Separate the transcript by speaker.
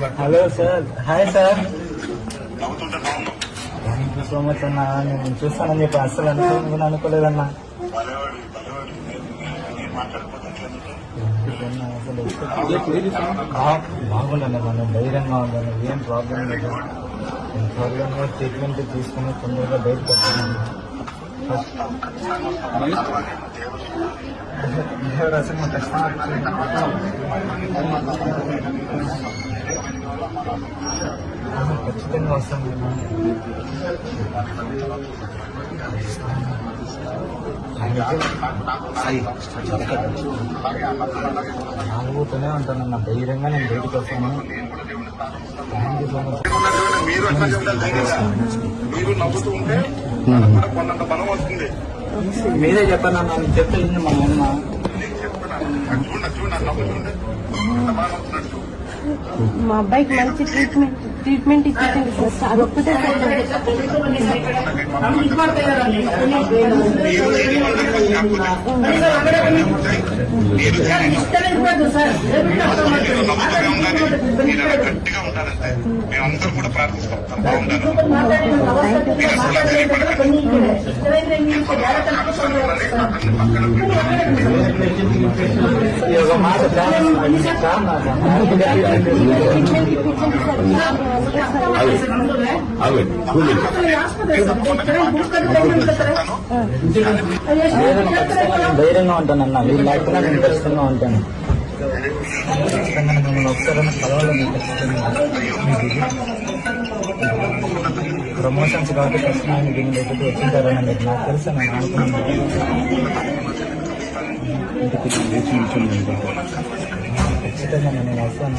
Speaker 1: Hello sir hi sir thank you so much అన్న. నేను చూస్తానని చెప్పి అస్సలు అనుకోని అనుకోలేదన్నా అన్న, అసలు బా- బాగుందన్న మనం ధైర్యంగా ఉందన్న. ఏం ప్రాబ్లం లేదు. త్వరగా ట్రీట్మెంట్ తీసుకుని తొందరగా బయటకు వస్తున్నాను. ఎవరు అసలు మా కస్టమర్ ఖచ్చితంగా వస్తాం. నాలుగుతూనే ఉంటాను నా ధైర్యంగా నేను బయటకు వస్తాను.
Speaker 2: మీరు అట్లా. మీరు నవ్వుతూ ఉంటే బలం వస్తుంది
Speaker 1: మీరే చెప్పాను నేను చెప్తే విను మా అమ్మ
Speaker 2: నీకు చెప్తున్నాను చూడండి
Speaker 3: మా అబ్బాయికి మంచి ట్రీట్మెంట్ ట్రీట్మెంట్ ఇచ్చేసింది సార్. అదొక్కటే సార్
Speaker 2: మీరు ఏది వాళ్ళకి కాకపోతే మీరు మీరు నవ్వుతూనే ఉండాలి మీరు అలా గట్టిగా ఉండాలంటే మేమందరం కూడా ప్రార్థిస్తాం తప్ప
Speaker 1: ధైర్యంగా ఉంటాను అన్న వీళ్ళు లేకపోయినా నేను ఖచ్చితంగా ఉంటాను ఖచ్చితంగా మిమ్మల్ని ఒకసారి కలవాలని ఖచ్చితంగా ప్రమోషన్స్ కాబట్టి ఖచ్చితంగా ఆయన దీని దగ్గరికి వచ్చింటారని మీకు నాకు తెలుసు? నేను అనుకున్నాను. ఖచ్చితంగా నేను వస్తాను.